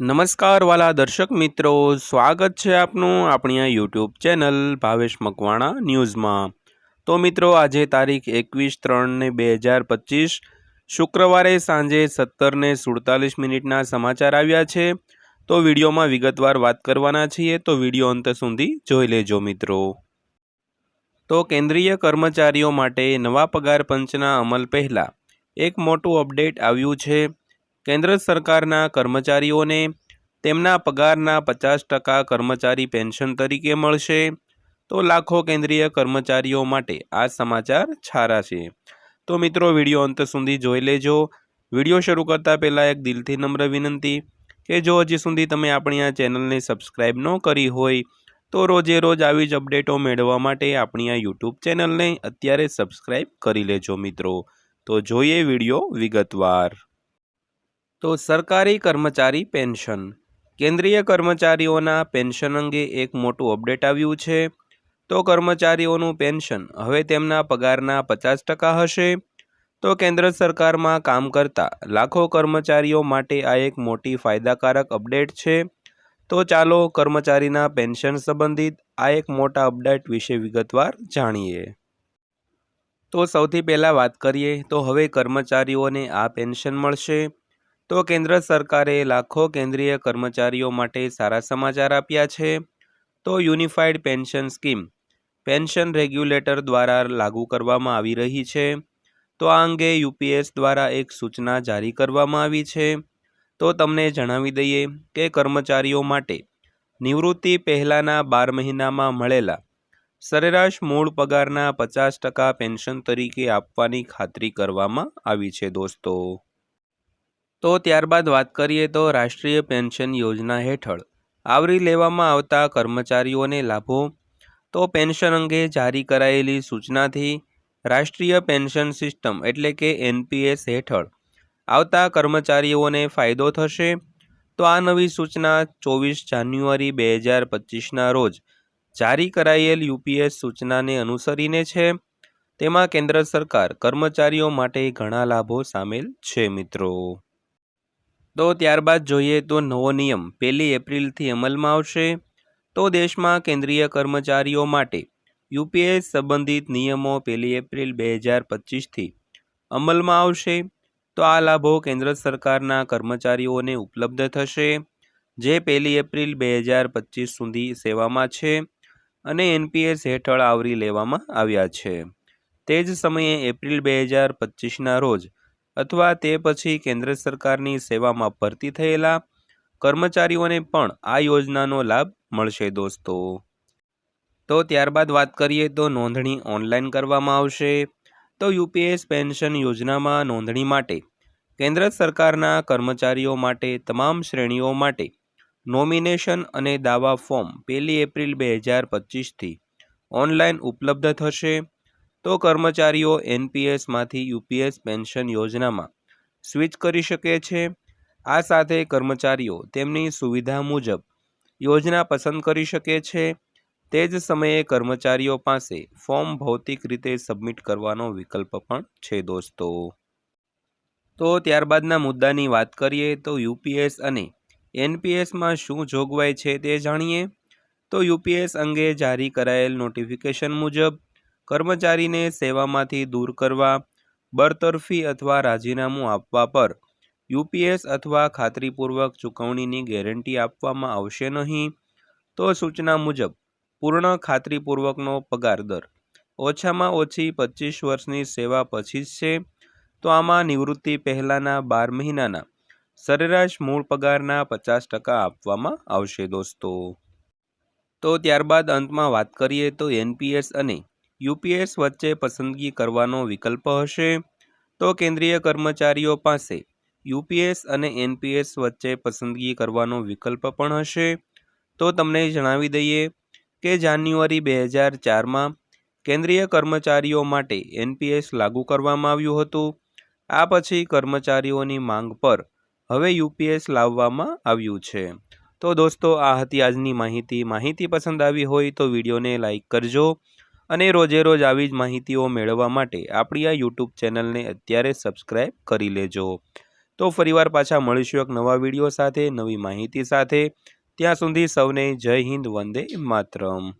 નમસ્કાર વાલા દર્શક મિત્રો, સ્વાગત છે આપનું આપણી આ યુટ્યુબ ચેનલ ભાવેશ મકવાણા ન્યૂઝમાં. તો મિત્રો, આજે તારીખ એકવીસ ત્રણ ને બે હજાર પચીસ, શુક્રવારે સાંજે સત્તરને સુડતાલીસ મિનિટના સમાચાર આવ્યા છે. તો વિડીયોમાં વિગતવાર વાત કરવાના છીએ, તો વીડિયો અંત સુધી જોઈ લેજો મિત્રો. તો કેન્દ્રીય કર્મચારીઓ માટે નવા પગાર પંચના અમલ પહેલાં, એક મોટું અપડેટ આવ્યું છે. કેન્દ્ર સરકારના કર્મચારીઓને તેમના પગારના પચાસ ટકા કર્મચારી પેન્શન તરીકે મળશે. તો લાખો કેન્દ્રીય કર્મચારીઓ માટે આ સમાચાર છારા છે તો મિત્રો, વીડિયો અંત સુધી જોઈ લેજો. વીડિયો શરૂ કરતાં પહેલાં એક દિલથી નમ્ર વિનંતી કે જો હજી સુધી તમે આપણી આ ચેનલને સબસ્ક્રાઈબ ન કરી હોય, તો રોજે રોજ આવી જ અપડેટો મેળવવા માટે આપણી આ યુટ્યુબ ચેનલને અત્યારે સબસ્ક્રાઈબ કરી લેજો મિત્રો. તો જોઈએ વીડિયો વિગતવાર. તો સરકારી કર્મચારી પેન્શન. કેન્દ્રીય કર્મચારીઓના પેન્શન અંગે એક મોટું અપડેટ આવ્યું છે. તો કર્મચારીઓનું પેન્શન હવે તેમના પગારના પચાસ ટકા હશે. તો કેન્દ્ર સરકારમાં કામ કરતા લાખો કર્મચારીઓ માટે આ એક મોટી ફાયદાકારક અપડેટ છે. તો ચાલો કર્મચારીના પેન્શન સંબંધિત આ એક મોટા અપડેટ વિશે વિગતવાર જાણીએ. તો સૌથી પહેલાં વાત કરીએ તો હવે કર્મચારીઓને આ પેન્શન મળશે. તો કેન્દ્ર સરકારે લાખો કેન્દ્રીય કર્મચારીઓ માટે સારા સમાચાર આપ્યા છે. તો unified pension scheme, pension regulator દ્વારા લાગુ કરવામાં આવી રહી છે. તો આ અંગે યુપીએસ દ્વારા એક સૂચના જારી કરવામાં આવી છે. તો તમને જણાવી દઈએ કે કર્મચારીઓ માટે નિવૃત્તિ પહેલાંના બાર મહિનામાં મળેલા સરેરાશ મૂળ પગારના પચાસ ટકા પેન્શન તરીકે આપવાની ખાતરી કરવામાં આવી છે દોસ્તો. તો ત્યારબાદ વાત કરીએ તો રાષ્ટ્રીય પેન્શન યોજના હેઠળ. આવરી લેવામાં આવતા કર્મચારીઓને લાભો. તો પેન્શન અંગે જારી કરાયેલી સૂચનાથી રાષ્ટ્રીય પેન્શન સિસ્ટમ એટલે કે એનપીએસ હેઠળ આવતા કર્મચારીઓને ફાયદો થશે. તો આ નવી સૂચના ચોવીસ જાન્યુઆરી બે હજાર પચીસના રોજ જારી કરાયેલ યુપીએસ સૂચનાને અનુસરીને છે. તેમાં કેન્દ્ર સરકાર કર્મચારીઓ માટે ઘણા લાભો સામેલ છે મિત્રો. તો ત્યારબાદ જોઈએ તો નવો નિયમ, પહેલી એપ્રિલથી અમલમાં આવશે. તો દેશમાં કેન્દ્રીય કર્મચારીઓ માટે યુપીએસ સંબંધિત નિયમો પહેલી એપ્રિલ બે હજાર પચીસથી અમલમાં આવશે. તો આ લાભો કેન્દ્ર સરકારના કર્મચારીઓને ઉપલબ્ધ થશે, જે પહેલી એપ્રિલ બે હજાર પચીસ સુધી સેવામાં છે અને એનપીએસ હેઠળ આવરી લેવામાં આવ્યા છે. તે જ સમયે એપ્રિલ બે હજાર પચીસના રોજ અથવા તે પછી કેન્દ્ર સરકારની સેવામાં ભરતી થયેલા કર્મચારીઓને પણ આ યોજનાનો લાભ મળશે દોસ્તો. તો ત્યારબાદ વાત કરીએ તો નોંધણી ઓનલાઈન કરવામાં આવશે. તો યુપીએસ પેન્શન યોજનામાં નોંધણી માટે કેન્દ્ર સરકારના કર્મચારીઓ માટે તમામ શ્રેણીઓ માટે નોમિનેશન અને દાવા ફોર્મ પહેલી એપ્રિલ બે હજાર પચીસથી ઓનલાઈન ઉપલબ્ધ થશે. તો કર્મચારીઓ એનપીએસમાંથી યુપીએસ પેન્શન યોજનામાં સ્વિચ કરી શકે છે. આ સાથે કર્મચારીઓ તેમની સુવિધા મુજબ યોજના પસંદ કરી શકે છે. તે જ સમયે કર્મચારીઓ પાસે ફોર્મ ભૌતિક રીતે સબમિટ કરવાનો વિકલ્પ પણ છે દોસ્તો. તો ત્યારબાદના મુદ્દાની વાત કરીએ તો યુપીએસ અને એનપીએસમાં શું જોગવાઈ છે તે જાણીએ? તો યુપીએસ અંગે જારી કરાયેલ નોટિફિકેશન મુજબ કર્મચારીને સેવામાંથી દૂર કરવા, બરતરફી અથવા રાજીનામું આપવા પર યુપીએસ અથવા ખાતરીપૂર્વક ચૂકવણીની ગેરંટી આપવામાં આવશે નહીં, તો સૂચના મુજબ પૂર્ણ ખાતરીપૂર્વકનો પગાર દર ઓછામાં ઓછી પચીસ વર્ષની સેવા પછી જ છે, તો આમાં નિવૃત્તિ પહેલાંના બાર મહિનાના સરેરાશ મૂળ પગારના પચાસ ટકા આપવામાં આવશે દોસ્તો. તો ત્યારબાદ અંતમાં વાત કરીએ તો એનપીએસ અને યુપીએસ વચ્ચે પસંદગી કરવાનો વિકલ્પ હશે? તો કેન્દ્રીય કર્મચારીઓ પાસે યુપીએસ અને એનપીએસ વચ્ચે પસંદગી કરવાનો વિકલ્પ પણ હશે? તો તમને જણાવી દઈએ કે જાન્યુઆરી બે હજાર ચારમાં કેન્દ્રીય કર્મચારીઓ માટે એનપીએસ લાગુ કરવામાં આવ્યું હતું. આ પછી કર્મચારીઓની માંગ પર હવે યુપીએસ લાવવામાં આવ્યું છે. તો દોસ્તો, આ હતી આજની માહિતી. માહિતી પસંદ આવી હોય તો વિડીયોને લાઇક કરજો. અને રોજે રોજ આવી જ માહિતીઓ મેળવવા માટે આપણી આ યુટ્યુબ ચેનલને અત્યારે સબસ્ક્રાઈબ કરી લેજો. તો ફરીવાર પાછા મળીશું એક નવા વીડિયો સાથે, નવી માહિતી સાથે. ત્યાં સુધી સૌને જય હિન્દ, વંદે માતરમ.